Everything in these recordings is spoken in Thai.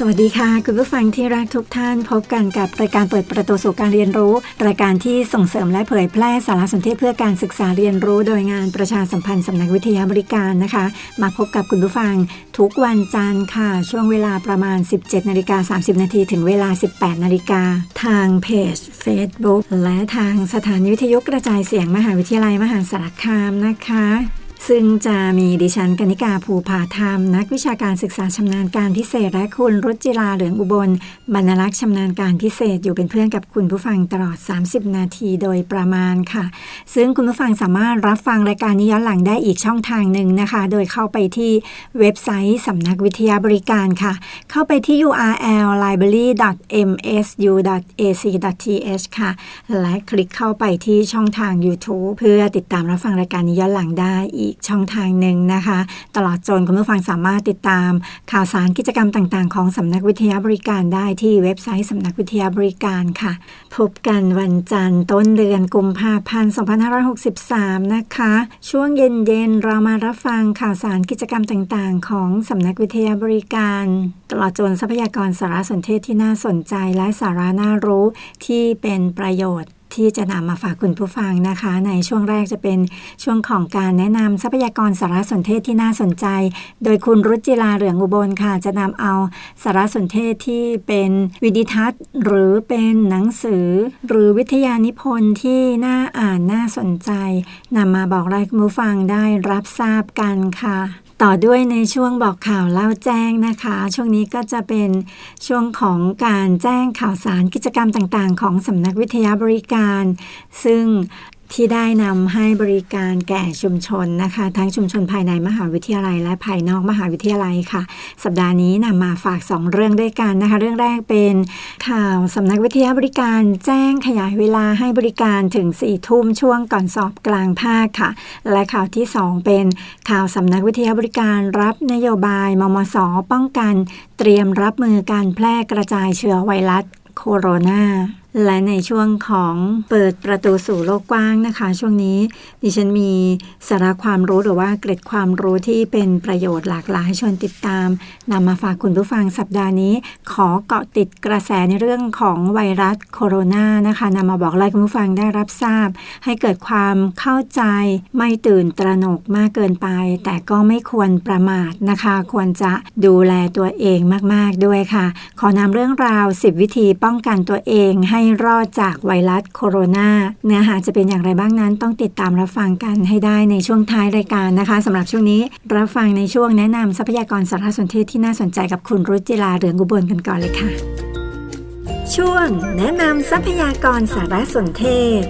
สวัสดีค่ะ คุณผู้ฟังที่รักทุกท่าน พบกันกับรายการเปิดประตูสู่การเรียนรู้ รายการที่ส่งเสริมและเผยแพร่สารสนเทศเพื่อการศึกษาเรียนรู้ โดยงานประชาสัมพันธ์สำนักวิทยาบริการนะคะ มาพบกับคุณผู้ฟังทุกวันจันทร์ค่ะ ช่วงเวลาประมาณ 17นาฬิกา30นาทีถึงเวลา 18นาฬิกาทางเพจ Facebook และทางสถานีวิทยุกระจายเสียงมหาวิทยาลัยมหาสารคามนะคะ ซึ่งจะมีดิฉันกนิกาภูผาธรรม นักวิชาการศึกษาชำนาญการพิเศษ และคุณรุจิราเหลืองอุบลบรรลักษ์ชำนาญการพิเศษอยู่เป็นเพื่อนกับคุณผู้ฟังตลอด 30 นาทีโดยประมาณค่ะ ซึ่งคุณผู้ฟังสามารถรับฟังรายการนี้ย้อนหลังได้อีกช่องทางหนึ่งนะคะ โดยเข้าไปที่เว็บไซต์สำนักวิทยาบริการค่ะ เข้าไปที่ url library.msu.ac.th ค่ะ และคลิกเข้าไปที่ช่องทาง YouTube เพื่อติดตามรับฟังรายการนี้ย้อนหลังได้อีกช่องทางหนึ่งนะคะ ตลอดจนคุณผู้ฟังสามารถติดตาม ข่าวสารกิจกรรมต่างๆ ของสำนักวิทยาบริการได้ที่เว็บไซต์สำนักวิทยาบริการค่ะ พบกันวันจันทร์ต้นเดือนกุมภาพันธ์ 2563 นะคะ ช่วงเย็นๆ เรามารับฟังข่าวสารกิจกรรมต่างๆ ของสำนักวิทยาบริการ ตลอดจนทรัพยากรสารสนเทศที่น่าสนใจและสาระน่ารู้ที่เป็นประโยชน์ ที่จะนำมาฝากคุณผู้ฟังนะคะ ในช่วงแรกจะเป็นช่วงของการแนะนำทรัพยากรสารสนเทศที่น่าสนใจ โดยคุณรุจิราเหลืองอุบลค่ะ จะนำเอาสารสนเทศที่เป็นวิดิทัศน์ หรือเป็นหนังสือ หรือวิทยานิพนธ์ที่น่าอ่านน่าสนใจนำมาบอกรายคุณผู้ฟังได้รับทราบกันค่ะ ต่อด้วยในช่วงบอกข่าวเล่าแจ้งนะคะ ช่วงนี้ก็จะเป็นช่วงของการแจ้งข่าวสารกิจกรรมต่างๆ ของสำนักวิทยาบริการ ซึ่ง ที่ได้นำให้บริการแก่ชุมชนนะคะ ทั้งชุมชนภายในมหาวิทยาลัย และภายนอกมหาวิทยาลัยค่ะ สัปดาห์นี้นำมาฝาก 2 เรื่องด้วยกันนะคะ เรื่องแรกเป็นข่าวสำนักวิทยาบริการแจ้งขยายเวลาให้บริการถึง4ี่ทุ่มช่วงก่อนสอบกลางภาคค่ะ และข่าวที่ 2 เป็นข่าวสำนักวิทยาบริการรับนโยบายมมสป้องกัน เตรียมรับมือการแพร่กระจายเชื้อไวรัสโคโรนาและในช่วงของเปิดประตูสู่โลกกว้างนะคะ ช่วงนี้ดิฉันมีสาระความรู้หรือว่าเกร็ดความรู้ที่เป็นประโยชน์หลากหลายชวนติดตามนำมาฝากคุณผู้ฟังสัปดาห์นี้ ขอเกาะติดกระแสในเรื่องของไวรัสโคโรนานะคะนำมาบอกรายคุณผู้ฟังได้รับทราบ ให้เกิดความเข้าใจไม่ตื่นตระหนกมากเกินไป แต่ก็ไม่ควรประมาทนะคะ ควรจะดูแลตัวเองมาก ๆด้วยค่ะ ขอนำเรื่องราว 10 วิธีป้องกันตัวเองให้รอดจากไวรัสโคโรนาเนื้อหาจะเป็นอย่างไรบ้างนั้น ต้องติดตามรับฟังกันให้ได้ในช่วงท้ายรายการนะคะสำหรับช่วงนี้รับฟังในช่วงแนะนำทรัพยากรสารสนเทศที่น่าสนใจกับคุณรุจิลาเรืองกุบลกันก่อนเลยค่ะ ช่วง แนะนำทรัพยากรสารสนเทศ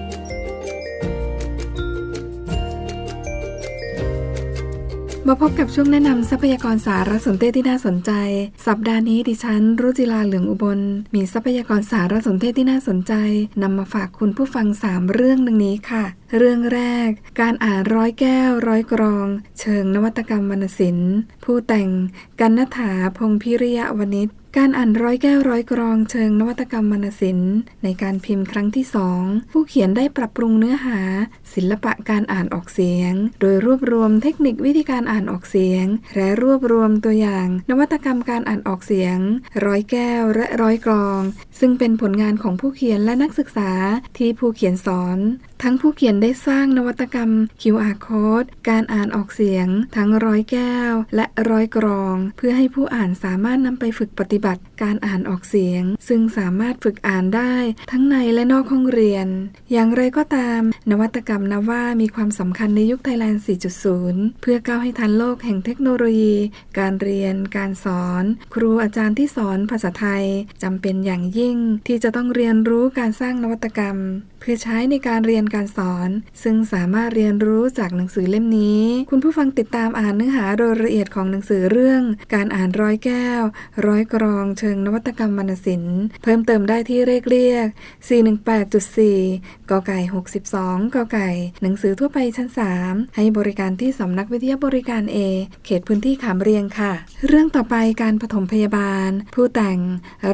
มาพบกับช่วงแนะนำทรัพยากรสารสนเทศที่น่าสนใจ สัปดาห์นี้ดิฉัน รุจิลาเหลืองอุบล มีทรัพยากรสารสนเทศที่น่าสนใจนำมาฝากคุณผู้ฟัง 3 เรื่องดังนี้ค่ะ เรื่องแรก การอ่านร้อยแก้ว ร้อยกรอง เชิงนวัตกรรมวรรณศิลป์ ผู้แต่งกันนถาพงพิริยะวณิช การอ่านร้อยแก้วร้อยกรองเชิงนวัตกรรมวรรณศิลป์ในการพิมพ์ครั้งที่สองผู้เขียนได้ปรับปรุงเนื้อหา ศิลปะการอ่านออกเสียง โดยรวบรวมเทคนิควิธีการอ่านออกเสียง และรวบรวมตัวอย่าง นวัตกรรมการอ่านออกเสียง ร้อยแก้วและร้อยกรอง ซึ่งเป็นผลงานของผู้เขียนและนักศึกษาที่ผู้เขียนสอน ทั้งผู้เขียนได้สร้างนวัตกรรม QR code การอ่านออกเสียง ทั้งร้อยแก้ว และร้อยกรอง เพื่อให้ผู้อ่านสามารถนำไปฝึกปฏิบัติ การอ่านออกเสียง ซึ่งสามารถฝึกอ่านได้ ทั้งในและนอกห้องเรียน อย่างไรก็ตาม นวัตกรรมนับว่ามีความสำคัญในยุคไทยแลนด์ 4.0 เพื่อก้าวให้ทันโลกแห่งเทคโนโลยี การเรียน การสอน ครูอาจารย์ที่สอนภาษาไทยจำเป็นอย่างยิ่งที่จะต้องเรียนรู้การสร้างนวัตกรรมเพื่อใช้ในการเรียนการสอน ซึ่งสามารถเรียนรู้จากหนังสือเล่มนี้ คุณผู้ฟังติดตามอ่านเนื้อหาโดยละเอียดของหนังสือเรื่อง การอ่านร้อยแก้ว ร้อยกรองเชิงนวัตกรรมวรรณศิลป์เพิ่มเติมได้ที่เลขเรียก 418.4 กไก่ 62 กไก่ หนังสือทั่วไปชั้น 3 ให้บริการที่สำนักวิทยาบริการ A เขตพื้นที่ขามเรียงค่ะ เรื่องต่อไปการปฐมพยาบาล ผู้แต่ง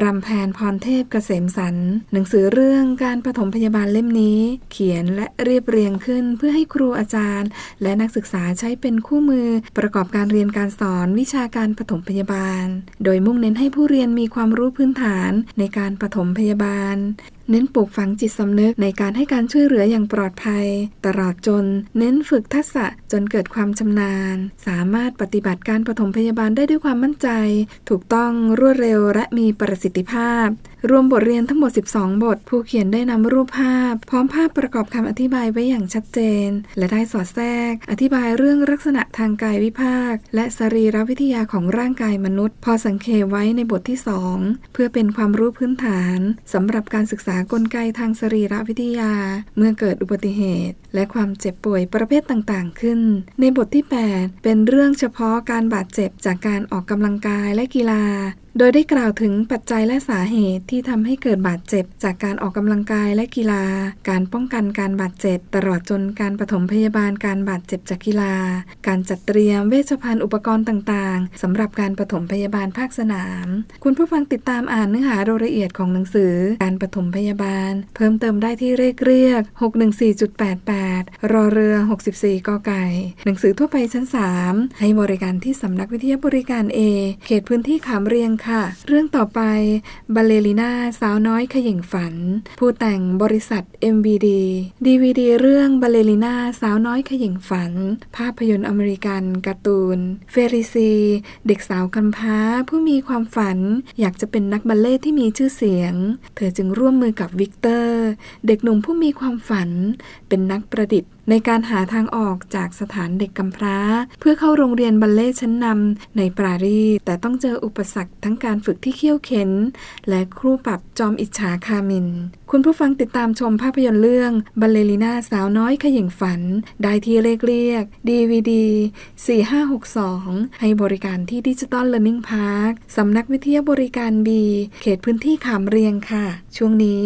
รำแพนพรเทพเกษมสันหนังสือเรื่องการปฐมพยาบาลเล่มนี้เขียนและเรียบเรียงขึ้น เพื่อให้ครูอาจารย์ และนักศึกษาใช้เป็นคู่มือ ประกอบการเรียนการสอนวิชาการปฐมพยาบาล โดยมุ่งเน้นให้ผู้เรียนมีความรู้พื้นฐานในการปฐมพยาบาล เน้นปลูกฝังจิตสำนึกในการให้การช่วยเหลืออย่างปลอดภัย ตลอดจน เน้นฝึกทักษะจนเกิดความชำนาญ สามารถปฏิบัติการปฐมพยาบาลได้ด้วยความมั่นใจ ถูกต้องรวดเร็วและมีประสิทธิภาพ รวมบทเรียนทั้งหมด 12 บท ผู้เขียนได้นำรูปภาพ พร้อมภาพประกอบคำอธิบายไว้อย่างชัดเจน และได้สอดแทรก อธิบายเรื่องลักษณะทางกายวิภาค และสรีรวิทยาของร่างกายมนุษย์ พอสังเขปไว้ในบทที่ 2 เพื่อเป็นความรู้พื้นฐานสำหรับการศึกษากลไกทางสรีรวิทยา เมื่อเกิดอุบัติเหตุ และความเจ็บป่วยประเภทต่างๆ ขึ้น ในบทที่ 8 เป็นเรื่องเฉพาะการบาดเจ็บจากการออกกำลังกายและกีฬา โดยได้กล่าวถึงปัจจัยและสาเหตุที่ทำให้เกิดบาดเจ็บ จากการออกกำลังกายและกีฬา การป้องกันการบาดเจ็บ ตลอดจนการปฐมพยาบาลการบาดเจ็บจากกีฬา การจัดเตรียมเวชภัณฑ์อุปกรณ์ต่างๆสำหรับการปฐมพยาบาลภาคสนาม คุณผู้ฟังติดตามอ่านเนื้อหารายละเอียดของหนังสือ การปฐมพยาบาล เพิ่มเติมได้ที่เลขเรียก 614.88 รอเรือ 64 กไก่ หนังสือทั่วไปชั้น 3 ให้บริการที่สำนักวิทยาบริการ A เขตพื้นที่ขามเรียงค่ะ เรื่องต่อไปบัลเลริน่าสาวน้อยขย่งฝัน ผู้แต่งบริษัท MVD DVD เรื่องบัลเลริน่าสาวน้อยขย่งฝัน ภาพยนตร์อเมริกันการ์ตูน เฟริซี เด็กสาวกำพร้าผู้มีความฝัน อยากจะเป็นนักบัลเล่ที่มีชื่อเสียง เธอจึงร่วมมือกับวิกเตอร์ เด็กหนุ่มผู้มีความฝัน เป็นนักประดิษฐ์ ในการหาทางออกจากสถานเด็กกำพร้า เพื่อเข้าโรงเรียนบัลเล่ชั้นนำในปารีสแต่ต้องเจออุปสรรคทั้งการฝึกที่เขี่ยวเข็น และครูปรับจอมอิจฉาคามิน คุณผู้ฟังติดตามชมภาพยนตร์เรื่องบัลเลริน่าสาวน้อยขย่งฝัน ได้ที่เลขเรียก DVD 4562 ให้บริการที่ดิจิตอล Learning Park สำนักวิทยาบริการ B เขตพื้นที่ขามเรียงค่ะ ช่วงนี้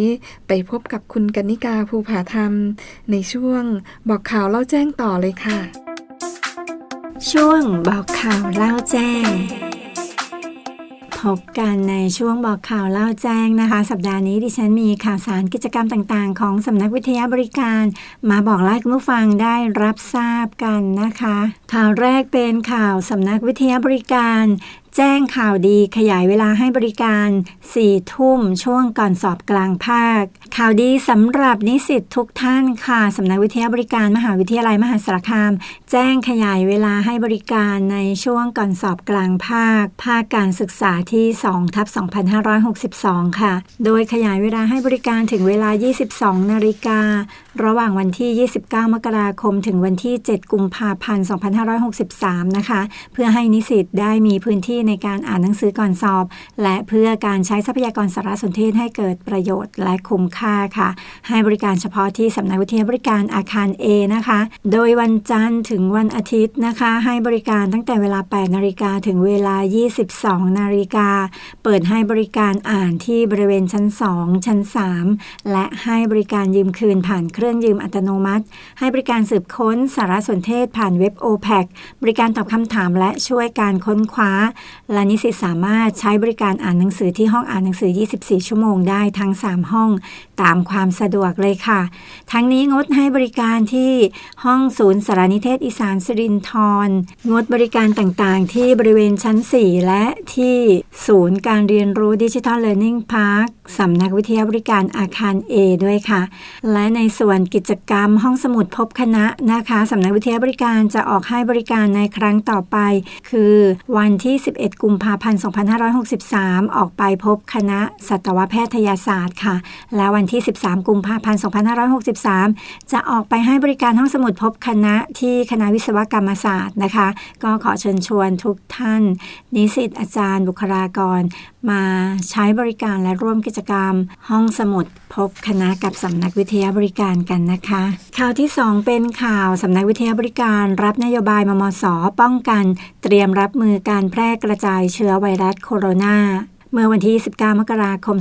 ไปพบกับคุณกนิกาภูผาธรรม ในช่วงบอกข่าวเล่าแจ้งต่อเลยค่ะ ช่วงบอกข่าวเล่าแจ้ง พบกันในช่วงบอกข่าวเล่าแจ้งนะคะ สัปดาห์นี้ดิฉันมีข่าวสารกิจกรรมต่างๆ ของสำนักวิทยาบริการ มาบอกเล่าให้คุณผู้ฟังได้รับทราบกันนะคะ ข่าวแรกเป็นข่าวสำนักวิทยาบริการแจ้งข่าวดีขยายเวลาให้บริการ 4 ทุ่มช่วงก่อนสอบกลางภาค ข่าวดีสำหรับนิสิตทุกท่านค่ะสำนักวิทยาบริการมหาวิทยาลัยมหาสารคาม แจ้งขยายเวลาให้บริการในช่วงก่อนสอบกลางภาค ภาคการศึกษาที่2ทับ2562 ค่ะ โดยขยายเวลาให้บริการถึงเวลา 22 นาฬิการะหว่างวันที่ 29 มกราคม ถึงวันที่ 7 กุมภาพันธ์ 2563 นะคะ เพื่อให้นิสิตได้มีพื้นที่ในการอ่านหนังสือก่อนสอบ และเพื่อการใช้ทรัพยากรสารสนเทศให้เกิดประโยชน์และคุ้มค่าาค่ะ ให้บริการเฉพาะที่สำนักวิทยาบริการอาคาร A นะคะ โดยวันจันทร์ถึงวันอาทิตย์นะคะ ให้บริการตั้งแต่เวลา 8 นาฬิกาถึงเวลา 22 นาฬิกา เปิดให้บริการอ่านที่บริเวณชั้น 2 ชั้น 3 และให้บริการยืมคืนผ่านเครื่องยืมอัตโนมัติ ให้บริการสืบค้นสารสนเทศผ่านเว็บ OPEC บริการตอบคำถามและช่วยการค้นคว้า และนิสิตสามารถใช้บริการอ่านหนังสือที่ห้องอ่านหนังสือ 24 ชั่วโมงได้ทั้ง 3 ห้องตามความสะดวกเลยค่ะ ทั้งนี้งดให้บริการที่ห้องศูนย์สารนิเทศอีสานสิรินทรงดบริการต่างๆ ที่บริเวณชั้น 4 และที่ศูนย์การเรียนรู้ดิจิทัลเลิร์นนิ่งพาร์ค สำนักวิทยาบริการอาคาร A ด้วยค่ะ และในส่วนกิจกรรมห้องสมุดพบคณะนะคะสำนักวิทยาบริการจะออกให้บริการในครั้งต่อไป คือวันที่ 11 กุมภาพันธ์ 2563 ออกไปพบคณะสัตวแพทยศาสตร์ค่ะ และวันที่ 13 กุมภาพันธ์ 2563 จะออกไปให้บริการห้องสมุดพบคณะที่คณะวิศวกรรมศาสตร์นะคะ ก็ขอเชิญชวนทุกท่าน นิสิตอาจารย์บุคลากร มาใช้บริการและร่วมกิจกรรม ห้องสมุดพบคณะกับสำนักวิทยาบริการกันนะคะ ข่าวที่ 2 เป็นข่าวสำนักวิทยาบริการรับนโยบายมมส ป้องกัน เตรียมรับมือการแพร่กระจายเชื้อไวรัสโคโรนา เมื่อวันที่ 19 มกราคม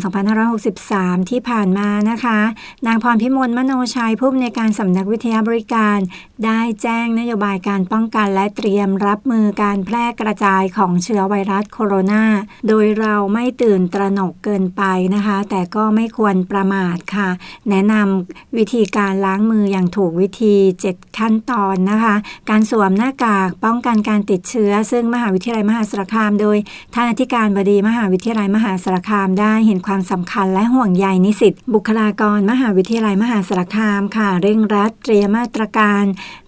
2563 ที่ผ่านมานะคะ นางพรพิมลมโนชัยผู้อำนวยการสำนักวิทยาบริการ ได้แจ้งนโยบายการป้องกันและเตรียมรับมือการแพร่กระจายของเชื้อไวรัสโคโรนา โดยเราไม่ตื่นตระหนกเกินไปนะคะ แต่ก็ไม่ควรประมาทค่ะ แนะนำวิธีการล้างมืออย่างถูกวิธี 7 ขั้นตอนนะคะ การสวมหน้ากากป้องกันการติดเชื้อ ซึ่งมหาวิทยาลัยมหาสารคาม โดยท่านอธิการบดีมหาวิทยาลัยมหาสารคามได้เห็นความสำคัญและห่วงใยนิสิตบุคลากรมหาวิทยาลัยมหาสารคามค่ะ เร่งรัดเตรียมมาตรการ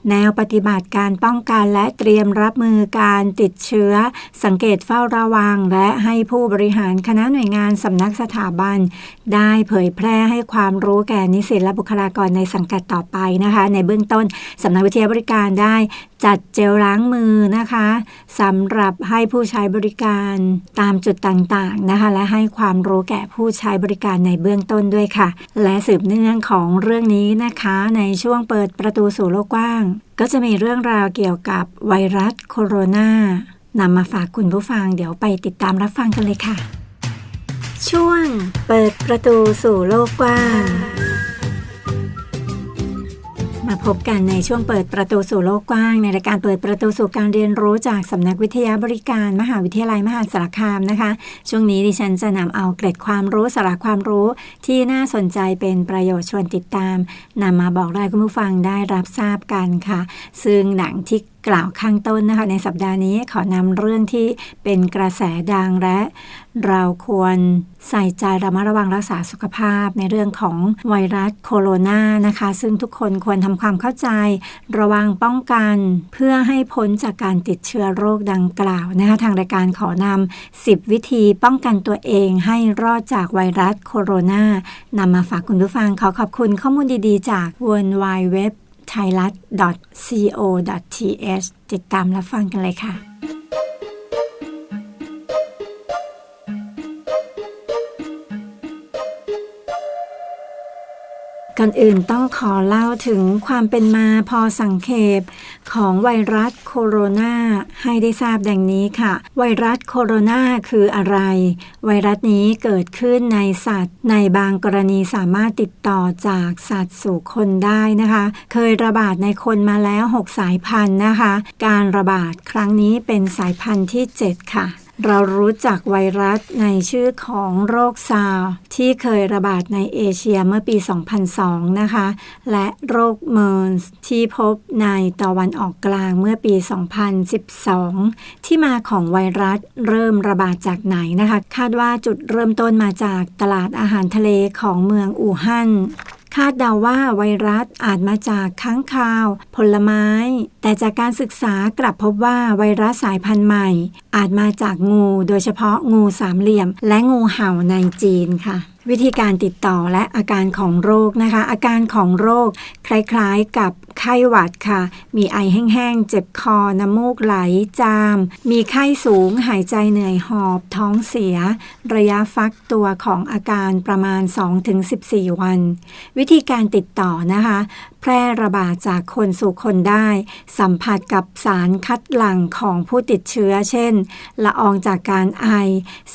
แนวปฏิบัติการป้องกันและเตรียมรับมือการติดเชื้อ สังเกตเฝ้าระวัง และให้ผู้บริหารคณะหน่วยงานสำนักสถาบัน ได้เผยแพร่ให้ความรู้แก่นิสิตและบุคลากรในสังกัดต่อไปนะคะ ในเบื้องต้นสำนักวิทยาบริการได้จัดเจลล้างมือนะคะสำหรับให้ผู้ใช้บริการตามจุดต่างๆนะคะ และให้ความรู้แก่ผู้ใช้บริการในเบื้องต้นด้วยค่ะ และสืบเนื่องของเรื่องนี้นะคะ ในช่วงเปิดประตูสู่โลกกว้างก็จะมีเรื่องราวเกี่ยวกับไวรัสโคโรนานำมาฝากคุณผู้ฟังเดี๋ยวไปติดตามรับฟังกันเลยค่ะ ช่วงเปิดประตูสู่โลกกว้าง มาพบกันในช่วงเปิดประตูสู่โลกกว้าง ในรายการเปิดประตูสู่การเรียนรู้จากสำนักวิทยาบริการ มหาวิทยาลัยมหาสารคามนะคะ ช่วงนี้ดิฉันจะนำเอาเกร็ดความรู้สาระความรู้ ที่น่าสนใจเป็นประโยชน์ชวนติดตามนำมาบอกได้คุณผู้ฟังได้รับทราบกันค่ะ ซึ่งหนังที่ กล่าวข้างต้นนะคะในสัปดาห์นี้ขอนำเรื่องที่เป็นกระแสดังและ เราควรใส่ใจระมัดระวังรักษาสุขภาพในเรื่องของไวรัสโคโรนานะคะ ซึ่งทุกคนควรทำความเข้าใจ ระวังป้องกันเพื่อให้พ้นจากการติดเชื้อโรคดังกล่าวนะคะทางรายการขอนำ10 วิธีป้องกันตัวเองให้รอดจากไวรัสโคโรนานำมาฝากคุณผู้ฟังขอขอบคุณข้อมูลดีๆ จาก w w w t h a i l a t co th ติดตามรับฟังกันเลยค่ะ ก่อนอื่นต้องขอเล่าถึงความเป็นมาพอสังเขปของไวรัสโคโรนาให้ได้ทราบดังนี้ค่ะ ไวรัสโคโรนาคืออะไร ไวรัสนี้เกิดขึ้นในสัตว์ ในบางกรณีสามารถติดต่อจากสัตว์สู่คนได้นะคะ เคยระบาดในคนมาแล้ว 6 สายพันธุ์นะคะ การระบาดครั้งนี้เป็นสายพันธุ์ที่ 7 ค่ะ เรารู้จักไวรัสในชื่อของโรคซาร์ที่เคยระบาดในเอเชียเมื่อปี 2002 นะคะ และโรคเมอร์สที่พบในตะวันออกกลางเมื่อปี 2012 ที่มาของไวรัสเริ่มระบาดจากไหนนะคะ คาดว่าจุดเริ่มต้นมาจากตลาดอาหารทะเลของเมืองอู่ฮั่น คาดเดาว่าไวรัสอาจมาจากค้างคาว ผลไม้ แต่จากการศึกษากลับพบว่าไวรัสสายพันธุ์ใหม่ อาจมาจากงู โดยเฉพาะงูสามเหลี่ยม และงูเห่าในจีนค่ะวิธีการติดต่อและอาการของโรคนะคะ อาการของโรคคล้ายๆกับ ไข้หวัดค่ะ มีไอแห้งๆ เจ็บคอ น้ำมูกไหล จาม มีไข้สูง หายใจเหนื่อยหอบ ท้องเสีย ระยะฟักตัวของอาการประมาณ 2-14 วัน วิธีการติดต่อนะคะ แพร่ระบาดจากคนสู่คนได้ สัมผัสกับสารคัดหลั่งของผู้ติดเชื้อ เช่น ละอองจากการไอ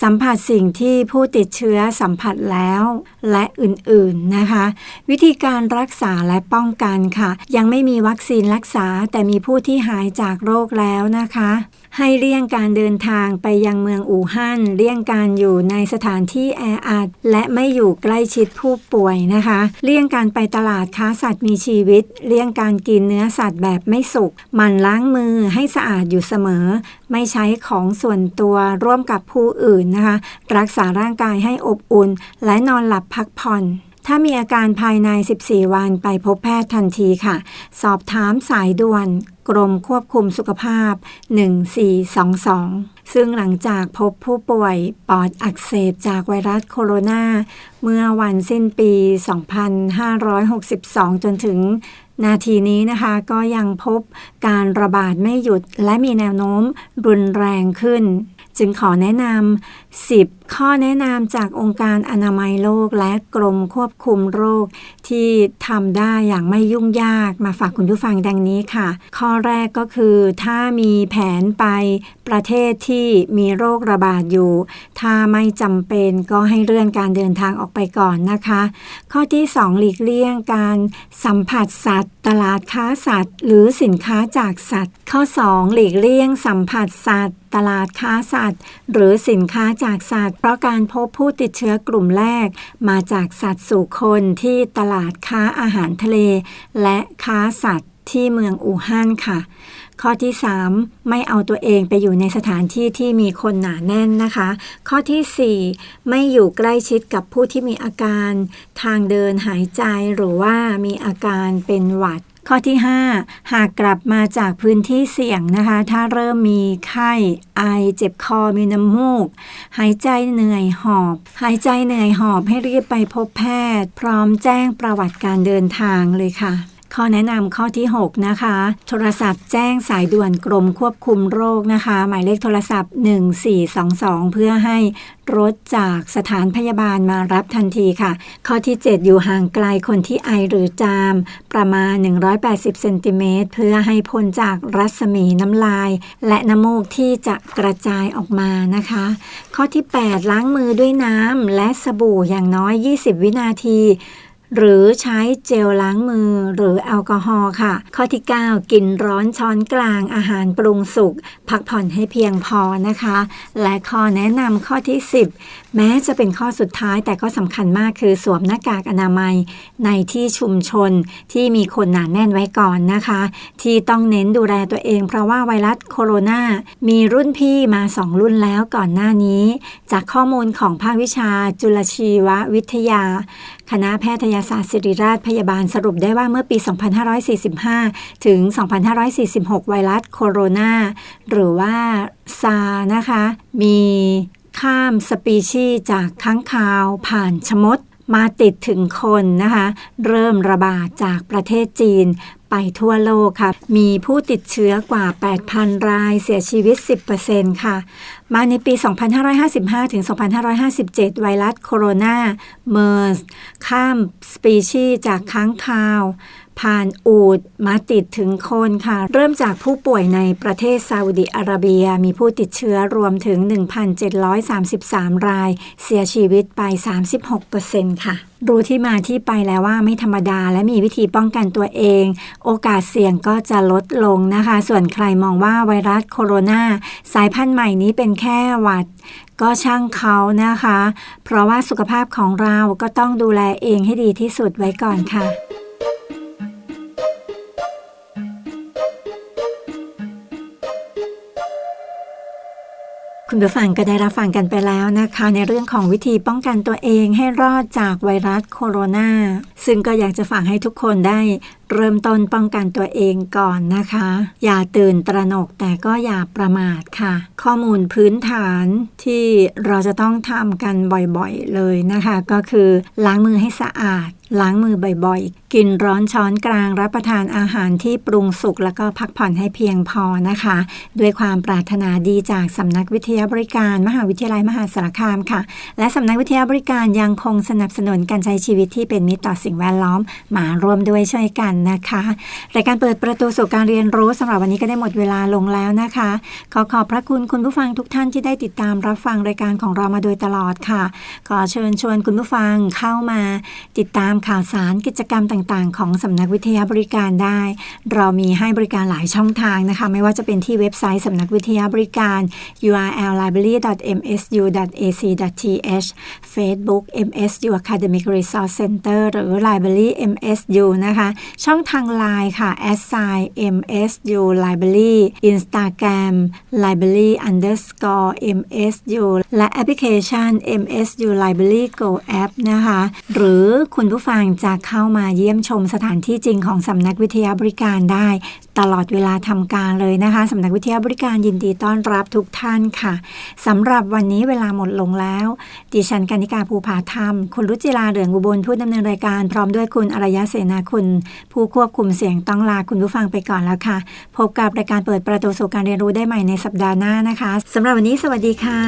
สัมผัสสิ่งที่ผู้ติดเชื้อสัมผัสแล้ว และอื่นๆนะคะ วิธีการรักษาและป้องกันค่ะ ยังไม่มีวัคซีนรักษาแต่มีผู้ที่หายจากโรคแล้วนะคะ ให้เลี่ยงการเดินทางไปยังเมืองอู่ฮั่นเลี่ยงการอยู่ในสถานที่แออัดและไม่อยู่ใกล้ชิดผู้ป่วยนะคะ เลี่ยงการไปตลาดค้าสัตว์มีชีวิต เลี่ยงการกินเนื้อสัตว์แบบไม่สุกมันล้างมือให้สะอาดอยู่เสมอ ไม่ใช้ของส่วนตัวร่วมกับผู้อื่นนะคะ รักษาร่างกายให้อบอุ่น และนอนหลับพักผ่อน ถ้ามีอาการภายใน 14 วันไปพบแพทย์ทันทีค่ะ สอบถามสายด่วน กรมควบคุมสุขภาพ 1422 ซึ่งหลังจากพบผู้ป่วยปอดอักเสบจากไวรัสโคโรนา เมื่อวันสิ้นปี 2562 จนถึงนาทีนี้นะคะก็ยังพบการระบาดไม่หยุดและมีแนวโน้มรุนแรงขึ้น จึงขอแนะนำ 10 ข้อแนะนำจากองค์การอนามัยโลกและกรมควบคุมโรค ที่ทำได้อย่างไม่ยุ่งยากมาฝากคุณผู้ฟังดังนี้ค่ะ ข้อแรกก็คือถ้ามีแผนไปประเทศที่มีโรคระบาดอยู่ ถ้าไม่จำเป็นก็ให้เลื่อนการเดินทางออกไปก่อนนะคะ ข้อที่ 2 หลีกเลี่ยงการสัมผัสสัตว์ ตลาดค้าสัตว์ หรือสินค้าจากสัตว์ ข้อ 2 หลีกเลี่ยงสัมผัสสัตว์ ตลาดค้าสัตว์ หรือสินค้าจากสัตว์เพราะการพบผู้ติดเชื้อกลุ่มแรก มาจากสัตว์สู่คนที่ตลาดค้าอาหารทะเล และค้าสัตว์ที่เมืองอู่ฮั่นค่ะ ข้อที่ 3 ไม่เอาตัวเองไปอยู่ในสถานที่ที่มีคนหนาแน่นนะคะ ข้อที่ 4 ไม่อยู่ใกล้ชิดกับผู้ที่มีอาการ ทางเดินหายใจหรือว่ามีอาการเป็นหวัด ข้อที่ 5 หากกลับมาจากพื้นที่เสี่ยงนะคะ ถ้าเริ่มมีไข้ไอเจ็บคอมีน้ำมูก หายใจเหนื่อยหอบ หายใจเหนื่อยหอบให้รีบไปพบแพทย์ พร้อมแจ้งประวัติการเดินทางเลยค่ะ ข้อแนะนำข้อที่ 6 นะคะ โทรศัพท์แจ้งสายด่วนกรมควบคุมโรคนะคะ หมายเลขโทรศัพท์ 1422 เพื่อให้รถจากสถานพยาบาลมารับทันทีค่ะ ข้อที่ 7 อยู่ห่างไกลคนที่ไอหรือจาม ประมาณ 180เซนติเมตรเพื่อให้พ้นจากรัศมีน้ำลาย และน้ำมูกที่จะกระจายออกมานะคะ ข้อที่ 8 ล้างมือด้วยน้ำและสบู่อย่างน้อย 20 วินาที หรือใช้เจลล้างมือหรือแอลกอฮอล์ค่ะ ข้อที่ 9 กินร้อนช้อนกลางอาหารปรุงสุก พักผ่อนให้เพียงพอนะคะ และข้อแนะนำข้อที่ 10 แม้จะเป็นข้อสุดท้ายแต่ก็สำคัญมากคือสวมหน้ากากอนามัยในที่ชุมชนที่มีคนหนาแน่นไว้ก่อนนะคะ ที่ต้องเน้นดูแลตัวเอง เพราะว่าไวรัสโคโรนามีรุ่นพี่มา2รุ่นแล้วก่อนหน้านี้ จากข้อมูลของภาควิชาจุลชีววิทยา คณะแพทยศาสตร์ศิริราชพยาบาลสรุปได้ว่าเมื่อปี 2545 ถึง 2546 ไวรัสโคโรนาหรือว่าซานะคะ มี ข้ามสปีชีจากค้างคาวผ่านชมดมาติดถึงคนนะคะ เริ่มระบาดจากประเทศจีนไปทั่วโลกค่ะ มีผู้ติดเชื้อกว่า 8,000 รายเสียชีวิต 10%ค่ะ มาในปี 2555 ถึง 2557 ไวรัสโคโรนาเมอร์ส ข้ามสปีชีจากค้างคาว ผ่านอูดมาติดถึงคนค่ะ เริ่มจากผู้ป่วยในประเทศซาอุดิอาระเบีย มีผู้ติดเชื้อรวมถึง 1,733 ราย เสียชีวิตไป 36%ค่ะรู้ที่มาที่ไปแล้วว่าไม่ธรรมดาและมีวิธีป้องกันตัวเอง โอกาสเสี่ยงก็จะลดลงนะคะ ส่วนใครมองว่าไวรัสโคโรนาสายพันธุ์ใหม่นี้เป็นแค่หวัด ก็ช่างเขานะคะ เพราะว่าสุขภาพของเราก็ต้องดูแลเองให้ดีที่สุดไว้ก่อนค่ะ คุณผู้ฟังก็ได้รับฟังกันไปแล้วนะคะ ในเรื่องของวิธีป้องกันตัวเองให้รอดจากไวรัสโคโรนาซึ่งก็อยากจะฝากให้ทุกคนได้เริ่มต้นป้องกันตัวเองก่อนนะคะ อย่าตื่นตระหนกแต่ก็อย่าประมาทค่ะ ข้อมูลพื้นฐานที่เราจะต้องทำกันบ่อยๆเลยนะคะ ก็คือล้างมือให้สะอาด ล้างมือบ่อยๆ กินร้อนช้อนกลางรับประทานอาหารที่ปรุงสุกแล้วก็พักผ่อนให้เพียงพอนะคะ ด้วยความปรารถนาดีจากสำนักวิทยาบริการ มหาวิทยาลัยมหาสารคามค่ะ และสำนักวิทยาบริการยังคงสนับสนุนการใช้ชีวิตที่เป็นมิตรต่อสิ่งแวดล้อมมารวมด้วยช่วยกันนะคะ รายการเปิดประตูสู่การเรียนรู้สำหรับวันนี้ก็ได้หมดเวลาลงแล้วนะคะ ขอขอบพระคุณคุณผู้ฟังทุกท่านที่ได้ติดตามรับฟังรายการของเรามาโดยตลอดค่ะ ขอเชิญชวนคุณผู้ฟังเข้ามา ติดตามข่าวสารกิจกรรมต่างๆ ของสำนักวิทยาบริการได้ เรามีให้บริการหลายช่องทางนะคะ ไม่ว่าจะเป็นที่เว็บไซต์สำนักวิทยาบริการ url library.msu.ac.th Facebook MSU Academic Resource Center หรือ Library MSU นะคะช่องทางไลน์ค่ะ s i msu library Instagram library underscore msu และแอปพลิเคชัน msu library go app นะคะ หรือคุณผู้ฟังจะเข้ามาเยี่ยมชมสถานที่จริงของสำนักวิทยาบริการได้ ตลอดเวลาทำการเลยนะคะสำนักวิทยาบริการยินดีต้อนรับทุกท่านค่ะสำหรับวันนี้เวลาหมดลงแล้ว ดิฉันกานิกาภูผาธรรม คุณรุจิลาเหลืองอุบลผู้ดำเนินรายการพร้อมด้วยคุณอารยะเสนาคุณ ผู้ควบคุมเสียงต้องลาคุณผู้ฟังไปก่อนแล้วค่ะ พบกับรายการเปิดประตูสู่การเรียนรู้ได้ใหม่ในสัปดาห์หน้านะคะสำหรับวันนี้สวัสดีค่ะ